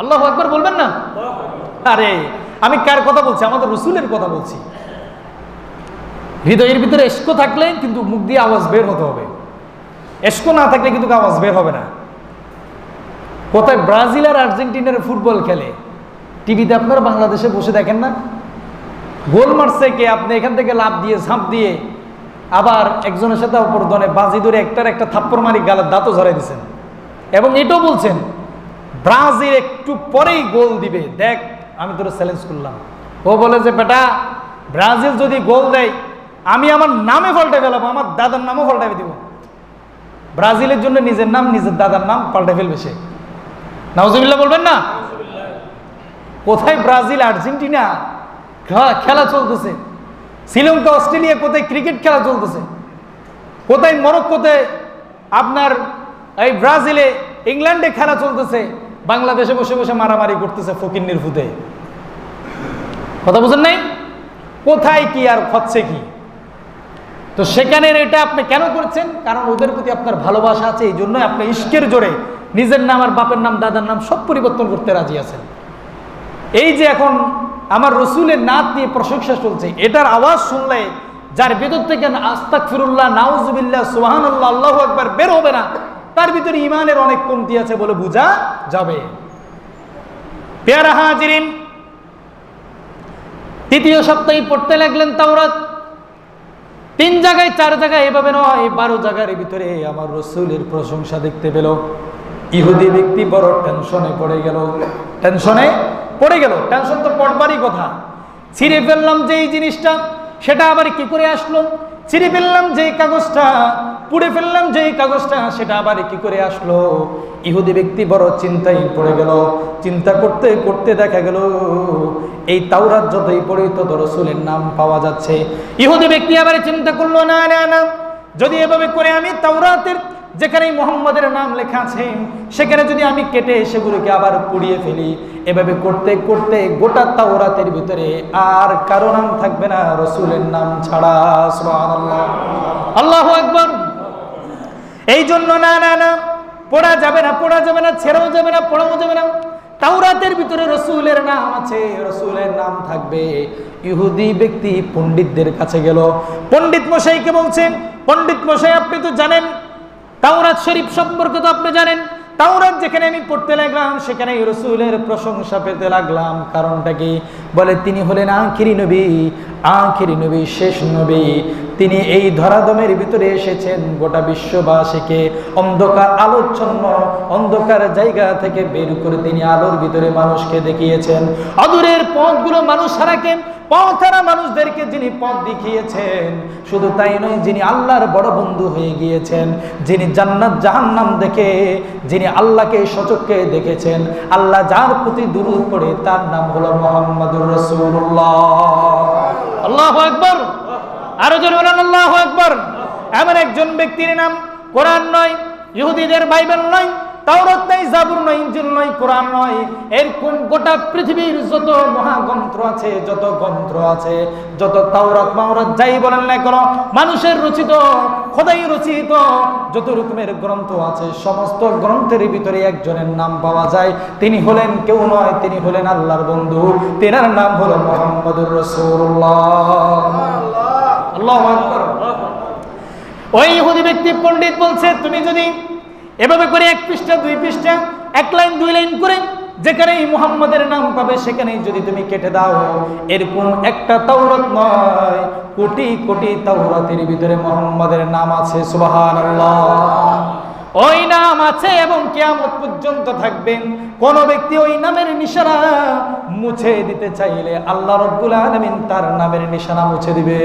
আল্লাহ একবার বলবেন না? আরে, আমি কার কথা বলছি? আমাদের রসুলের কথা বলছি। হৃদয়ের ভিতরে এসকো থাকলে কিন্তু মুখ দিয়ে আওয়াজ বের হতে হবে। এসকো না থাকলে কিন্তু আওয়াজ বের হবে না। কোথায় ব্রাজিল আর আর্জেন্টিনার ফুটবল খেলে? টিভিতে আপনারা বাংলাদেশে বসে দেখেন না? গোল মারছে কে? আপনি এখান থেকে লাভ দিয়ে, ঝাঁপ দিয়ে আবার একজনের সাথে অপর দনে বাজি ধরে একটার একটা থাপ্পড় মারি গালের দাঁতও ঝরাই দিচ্ছেন এবং এটাও বলছেন ব্রাজিল একটু পরেই গোল দিবে। দেখ, আমি তোর চ্যালেঞ্জ করলাম। ও বলে যে, বেটা, ব্রাজিল যদি গোল দেয়, আমি আমার নামে পাল্টে ফেলাবো, আমার দাদার নামও পাল্টাই দিব। ব্রাজিলের জন্য নিজের নাম, নিজের দাদার নাম পাল্টে ফেলবে সে। নাউজুবিল্লাহ বলবেন না? কোথায় ব্রাজিল, আর্জেন্টিনা? খেলা চলতেছে। শ্রীলঙ্কা, অস্ট্রেলিয়া, কোথায় ক্রিকেট খেলা চলতেছে? কোথায় মরক্কোতে আপনার এই ব্রাজিলে, ইংল্যান্ডে খেলা চলতেছে? বাংলাদেশে বসে বসে মারামারি করতেছে ফকিন্নির ফুতে কথা বুঝেন নাই? কোথায় কি আর হচ্ছে কি? তো সেখানে এটা আপনি কেন করছেন? কারণ ওদের প্রতি আপনার ভালোবাসা আছে, এই জন্যই আপনি ইস্কের জোরে নিজের নাম আর বাপের নাম, দাদার নাম সব পরিবর্তন করতে রাজি আছেন। এই যে এখন আমার রসুলের নাত নিয়ে প্রশংসা চলছে, এটার আওয়াজ শুনলে যার ভেতর থেকে আস্তাক ফিরুল্লাহ নাউজুবিল্লাহ সুহানুল্লাহ আল্লাহ একবার বের হবে না। তার ভিতরে ইমানের অনেক কমতি আছে বলে বোঝা যাবে। তৃতীয় সপ্তাহে পড়তে লাগলেন তাওরাত। তিন জায়গায়, চার জায়গায়, এভাবে নয়, বারো জায়গার ভিতরে আমার রসুলের প্রশংসা দেখতে পেল। ইহুদি ব্যক্তি বড় টেনশনে পড়ে গেল। টেনশনে পড়ে গেল। টেনশন তো পড়বারই কথা। ছিঁড়ে ফেললাম যে এই জিনিসটা, সেটা আবার কি করে আসলো? ছিঁড়ে ফেললাম যে কাগজটা, পুড়ে ফেললাম যে কাগজটা, সেটা আবার কি করে আসলো? ইহুদি ব্যক্তি বড় চিন্তায় পড়ে গেল। চিন্তা করতে করতে দেখা গেল, এই তাওরাত যতই পড়ে তত রসুলের নাম পাওয়া যাচ্ছে। ইহুদি ব্যক্তি আবার চিন্তা করল, না না না। যদি এভাবে করে আমি তাওরাতের যেখানে মোহাম্মদের নাম লেখা আছে, সেখানে যদি আমি কেটে সেগুলোকে আবার পুড়িয়ে ফেলি, এভাবে করতে করতে গোটা তাওরাতের ভিতরে আর কারও নাম থাকবে না, রসুলের নাম ছাড়া আল্লাহ আকবার। এই জন্য না না না, পড়া যাবে না, পড়া যাবে না, ছেড়েও যাবে না, পড়াও যাবে না। তাওরাতের ভিতরে রসুলের নাম আছে, রসুলের নাম থাকবে। ইহুদি ব্যক্তি পণ্ডিতদের কাছে গেল। পণ্ডিত মশাইকে বলছেন, পণ্ডিত মশাই, আপনি তো জানেন তাওরাত শরীফ সম্পর্কে তো আপনি জানেন। তাওরাত যেখানে আমি পড়তে লাগলাম, সেখানে রসুলের প্রশংসা পেতে লাগলাম। কারণটা কি? বলে তিনি হলেন আখিরি নবী। আখিরি নবী শেষ নবী। তিনি এই ধরাদমের ভিতরে এসেছেন। গোটা বিশ্ববাসীকে অন্ধকার আলোচ্ছন্ন অন্ধকার জায়গা থেকে বের করে তিনি আলোর ভিতরে মানুষকে দেখিয়েছেন। অদূরের পথগুলো মানুষ হারাকেন পথহারা মানুষদেরকে যিনি পথ দেখিয়েছেন, শুধু তাই নয়, যিনি আল্লাহর বড় বন্ধু হয়ে গিয়েছেন, যিনি জান্নাত জাহান্নাম দেখে, যিনি আল্লাহকে সচককে দেখেছেন, আল্লাহ যার প্রতি দুরূদ পড়ে তার নাম হলো মোহাম্মদুর রসুল্লাহ আল্লাহ একবার আরও জোরে বলেন, আল্লাহ একবার এমন একজন ব্যক্তির নাম কোরআন নয়, ইহুদিদের বাইবেল নয়, তাওরাত নাই জাবুর নয়, ইনজিল নয়, কোরআন নয়। এরকম গোটা পৃথিবীর যত মহাগ্রন্থ আছে, যত গ্রন্থ আছে, যত তাওরাত, মাওরাত, যাই বলেন না কেন, মানুষের রচিত, খোদাই রচিত যত রকমের গ্রন্থ আছে, সমস্ত গ্রন্থের ভিতরে একজনের নাম পাওয়া যায়। তিনি হলেন কেউ নয়, তিনি হলেন আল্লাহর বন্ধু। তেনার নাম হলো মোহাম্মদুর রসুল্লাহ ওই ইহুদি ব্যক্তি পণ্ডিত বলছে, তুমি যদি এভাবে করে এক পৃষ্ঠা, দুই পৃষ্ঠা, এক লাইন, দুই লাইন করে নাম পাবে যদি তুমি কেটে দাও। এরকম একটা তাওরাত নয়, কোটি কোটি তাওরাতের ভিতরে নাম আছে ওই নাম আছে এবং কিয়ামত পর্যন্ত থাকবেন কোন ব্যক্তি ওই নামের নিশানা মুছে দিতে চাইলে আল্লাহ রব্বুল আলামিন তার নামের নিশানা মুছে দিবে।